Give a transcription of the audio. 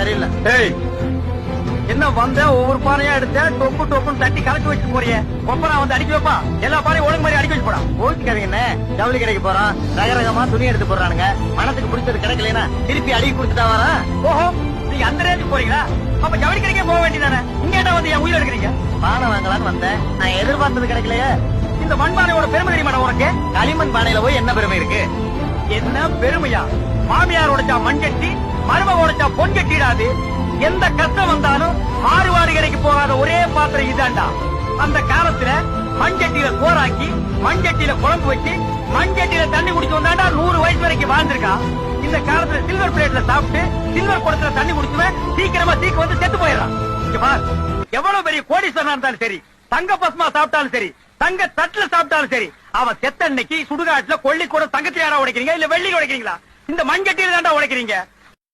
சரியில்லை என்ன வந்த ஒவ்வொரு பானையா எடுத்த டொப்பு டொப்புன்னு தட்டி கலக்கி வச்சு போறிய? வந்து அடிக்க வைப்பான் எல்லா பானையும் ஒழுங்கு மாதிரி அடிக்க வச்சு ஜவுளி கடைக்கு போறான். ரக ரகமா துணி எடுத்து போடுறானுங்க. மனசுக்கு பிடிச்சது கிடைக்கலனா திருப்பி கொடுத்துட்டா வரான் ஓஹோ நீங்க அந்த ரேஞ்சுக்கு போறீங்களா? அப்ப ஜவுளி கடைக்கே போக வேண்டியதானே இங்க என்ன வந்து என் உயிர் எடுக்கிறீங்க? பானை வாங்கலாம்னு வந்தேன். நான் எதிர்பார்த்தது கிடைக்கலையே. இந்த மண்பானையோட பெருமை தெரியுமா உனக்கு? களிமண் பானையில போய் என்ன பெருமை இருக்கு? என்ன பெருமையா? மாமியார் உடைச்சா மண் கட்டி மருமக உடைச்சா பொன் எந்த கஷ்டம் வந்தாலும் மாறுவாடு கடைக்கு போகாத ஒரே பாத்திரம் இதாண்டா அந்த காலத்துல மண்சட்டியில சோறாக்கி மண்சட்டியில குழம்பு வச்சு மண்சட்டியில தண்ணி குடிச்சு வந்தாண்டா நூறு வயசு வரைக்கும் வாழ்ந்திருக்கா. இந்த காலத்துல சில்வர் பிளேட்ல சாப்பிட்டு சில்வர் குடத்துல தண்ணி குடிச்சுவேன் சீக்கிரமா சீக்கிரம் வந்து செத்து போயிடறான். எவ்வளவு பெரிய கோடீஸ்வரனா இருந்தாலும் சரி தங்க பஸ்மா சாப்பிட்டாலும் சரி தங்க தட்டுல சாப்பிட்டாலும் சரி அவன் செத்த அன்னைக்கு சுடுகாட்டுல கொள்ளி கூட தங்கத்தை யாரா உடைக்கிறீங்க? இல்ல வெள்ளி உடைக்கிறீங்களா? இந்த மண்கட்டியில தாண்டா உடைக்கிறீங்க.